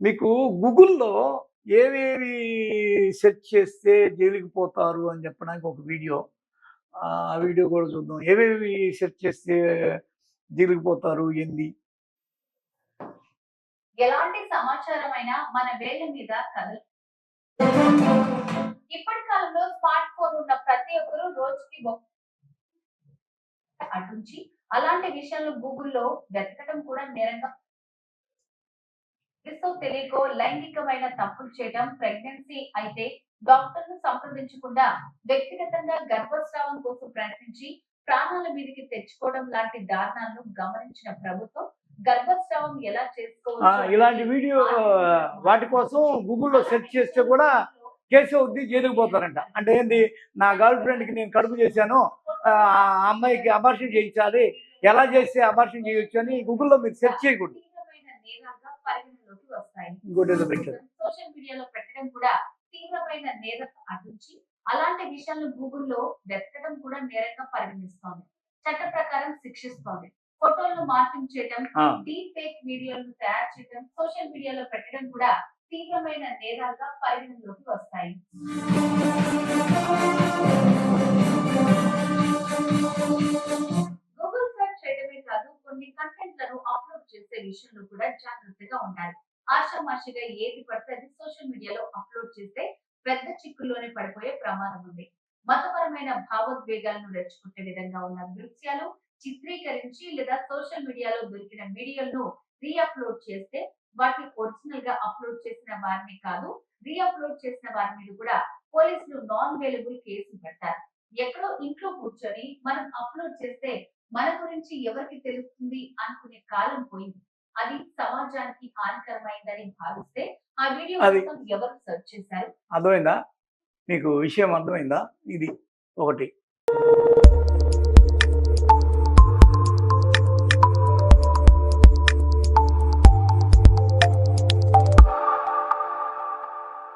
మీకు గూగుల్లో ఏవేవి సెర్చ్ చేస్తే జైలుకి పోతారు అని చెప్పడానికి ఒక వీడియో. ఆ వీడియో కూడా చూద్దాం. ఏవేవి సెర్చ్ చేస్తే జైలుకి పోతారు ఏంది? ఎలాంటి సమాచారం అయినా మన వేళ్ళ మీద కదలు ఇప్పటి కాలంలో స్మార్ట్ ఫోన్ ఉన్న ప్రతి ఒక్కరు రోజుకి అటుంచి అలాంటి విషయాలు గూగుల్లో వెతకడం కూడా నేరంగా తెలుసో తెలియకో లైంగికమైన తప్పులు చేయడం ప్రెగ్నెన్సీ అయితే డాక్టర్ను సంప్రదించకుండా వ్యక్తిగతంగా గర్భస్రావం కోసం ప్రయత్నించి ప్రాణాల మీదకి తెచ్చుకోవడం లాంటి దారుణాలను గమనించిన ప్రభుత్వం గర్భస్రావం ఎలా ఆ, చేసుకోవచ్చు ఇలాంటి వీడియో వాటి కోసం గూగుల్లో సెర్చ్ చేస్తే కూడా కేసు అవుద్ది జైలుకి పోతారంట. అంటే ఏంది? నా గర్ల్ ఫ్రెండ్కి నేను కడుపు చేశాను ఆ అమ్మాయికి అబార్షన్ చేయించాలి ఎలా చేస్తే అబార్షన్ చేయొచ్చు అని గూగుల్లో మీరు సెర్చ్ చేయకూడదు. పరిగణలోకి వస్తాయి. సోషల్ మీడియాలో పెట్టడం కూడా తీవ్రమైన నేరం అటుంచి అలాంటి విషయాలను గూగుల్లో వెతకడం కూడా నేరంగా పరిగణిస్తోంది. చట్ట ప్రకారం శిక్షిస్తోంది. ఫోటోలను మార్పింగ్ చేయడం డీప్ ఫేక్ వీడియోలను తయారు చేయడం సోషల్ మీడియాలో పెట్టడం కూడా తీవ్రమైన నేరాలుగా పరిగణలోకి వస్తాయి. గూగుల్ సెర్చ్ చేయడమే కాదు కొన్ని కంటెంట్లను అప్లోడ్ చేసే విషయంలో కూడా జాగ్రత్తగా ఉండాలి. ఆషామాషిగా ఏది పడితే అది సోషల్ మీడియాలో అప్లోడ్ చేస్తే పెద్ద చిక్కుల్లోనే పడిపోయే ప్రమాదం ఉంది. మతపరమైన భావోద్వేగాలను రెచ్చుకునే విధంగా ఉన్న దృశ్యాలు చిత్రీకరించి లేదా సోషల్ మీడియాలో దొరికిన వీడియోలను రీఅప్లోడ్ చేస్తే వాటిని ఒరిజినల్గా అప్లోడ్ చేసిన వారిని కాదు రీఅప్లోడ్ చేసిన వారి మీద కూడా పోలీసులు నాన్ అవైలబుల్ కేసులు పెడతారు. ఎక్కడో ఇంట్లో కూర్చొని మనం అప్లోడ్ చేస్తే మన గురించి ఎవరికి తెలుస్తుంది అనుకునే కాలం పోయింది. అది సమాజానికి హానికరమైందని భావిస్తే ఆ వీడియో ఎవరు సెర్చ్ చేశారు? అర్థమైందా? మీకు విషయం అర్థమైందా? ఇది ఒకటి.